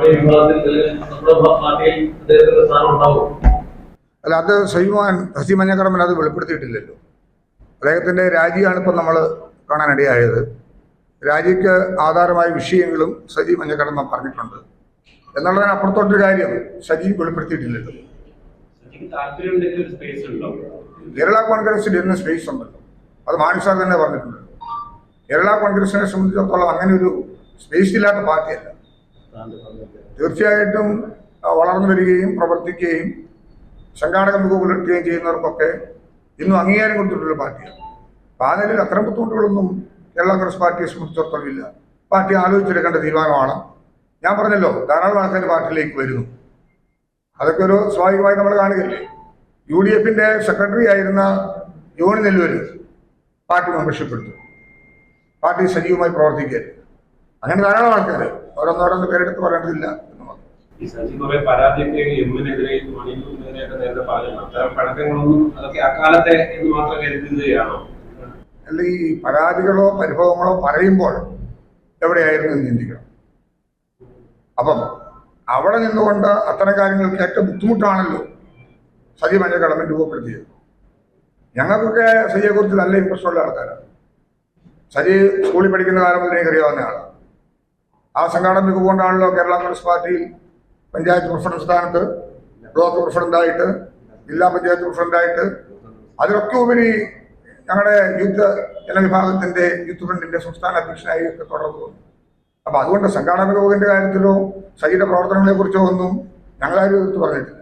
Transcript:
മാണി വിഭാഗത്തിൽ നമ്മുടെ പാർട്ടിയിൽ അദ്ദേഹത്തിന്റെ സ്ഥാനം ഉണ്ടാവും. അല്ല അത് സൈമാൻ ഹസി മഞ്ഞക്കടമ്പൻ അത് വെളിപ്പെടുത്തിയിട്ടില്ലല്ലോ. അദ്ദേഹത്തിന്റെ രാജിയാണ് ഇപ്പം നമ്മൾ കാണാനിടയായത്. രാജിക്ക് ആധാരമായ വിഷയങ്ങളും സജി മഞ്ഞക്കടമ്പൻ പറഞ്ഞിട്ടുണ്ട്. എന്നുള്ളതിന് അപ്പുറത്തോട്ടൊരു കാര്യം സജി വെളിപ്പെടുത്തിയിട്ടില്ലല്ലോ. എനിക്ക് താല്പര്യമുണ്ടെങ്കിൽ ഒരു സ്പേസ് ഉണ്ടോ? കേരള കോൺഗ്രസിൽ ഇന്ന് സ്പേസ് ഉണ്ടല്ലോ. അത് മാണിസാർ തന്നെ പറഞ്ഞിട്ടുണ്ട്. കേരള കോൺഗ്രസിനെ സംബന്ധിച്ചിടത്തോളം അങ്ങനെ ഒരു സ്പേസ് ഇല്ലാത്ത പാർട്ടിയല്ല. തീർച്ചയായിട്ടും വളർന്നു വരികയും പ്രവർത്തിക്കുകയും സംഘാടക മികവ് പുലർത്തുകയും ചെയ്യുന്നവർക്കൊക്കെ ഇന്നും അംഗീകാരം കൊടുത്തിട്ടുള്ള പാർട്ടിയാണ്. പാനലിൽ അത്തരം ബുദ്ധിമുട്ടുകളൊന്നും കേരള കോൺഗ്രസ് പാർട്ടിയെ സംബന്ധിച്ചിടത്തോളം ഇല്ല പാർട്ടി ആലോചിച്ചെടുക്കേണ്ട തീരുമാനമാണ് ഞാൻ പറഞ്ഞല്ലോ ധാരാളം ആൾക്കാർ പാർട്ടിയിലേക്ക് വരുന്നു. അതൊക്കെ ഒരു സ്വാഭാവികമായി നമ്മൾ കാണുകയല്ലേ? യു ഡി എഫിന്റെ സെക്രട്ടറി ആയിരുന്ന യോണി നെല്ലൂര് പാർട്ടി മെമ്പർഷിപ്പ് എടുത്തു. പാർട്ടി സജീവമായി പ്രവർത്തിക്കുകയായിരുന്നു. അങ്ങനെ ധാരാളം ആൾക്കാർ ഓരോന്നോരോന്ന് പേരെടുത്ത് പറയേണ്ടതില്ല എന്ന് അല്ല ഈ പരാതികളോ പരിഭവങ്ങളോ പറയുമ്പോൾ എവിടെയായിരുന്നു എന്ന് ചിന്തിക്കണം. അപ്പം അവിടെ നിന്നുകൊണ്ട് അത്തരം കാര്യങ്ങൾക്ക് ഏറ്റവും ബുദ്ധിമുട്ടാണല്ലോ സജി മഞ്ഞ കടമ രൂപപ്പെടുത്തിയത്. ഞങ്ങൾക്കൊക്കെ സജിയെക്കുറിച്ച് നല്ല ഇൻട്രസ്റ്റ് ഉള്ള ആൾക്കാരാണ്. സജി സ്കൂളിൽ പഠിക്കുന്ന കാലം മുതലേ എനിക്കറിയാവുന്ന ആളാണ്. ആ സംഘാടന മികവ് കൊണ്ടാണല്ലോ കേരള കോൺഗ്രസ് പാർട്ടിയിൽ പഞ്ചായത്ത് പ്രസിഡന്റ് സ്ഥാനത്ത് ബ്ലോക്ക് പ്രസിഡന്റായിട്ട് ജില്ലാ പഞ്ചായത്ത് പ്രസിഡന്റായിട്ട്. അതിലൊക്കെ ഉപരി ഞങ്ങളുടെ യൂത്ത് ജനവിഭാഗത്തിന്റെ യൂത്ത് ഫ്രണ്ടിന്റെ സംസ്ഥാന അധ്യക്ഷനായി ഒക്കെ തുടർന്നു. അപ്പൊ അതുകൊണ്ട് സംഘാടന മികവിന്റെ കാര്യത്തിലോ സജിയുടെ പ്രവർത്തനങ്ങളെ കുറിച്ചോ ഒന്നും ഞങ്ങളാരും എടുത്ത് പറഞ്ഞിട്ടില്ല.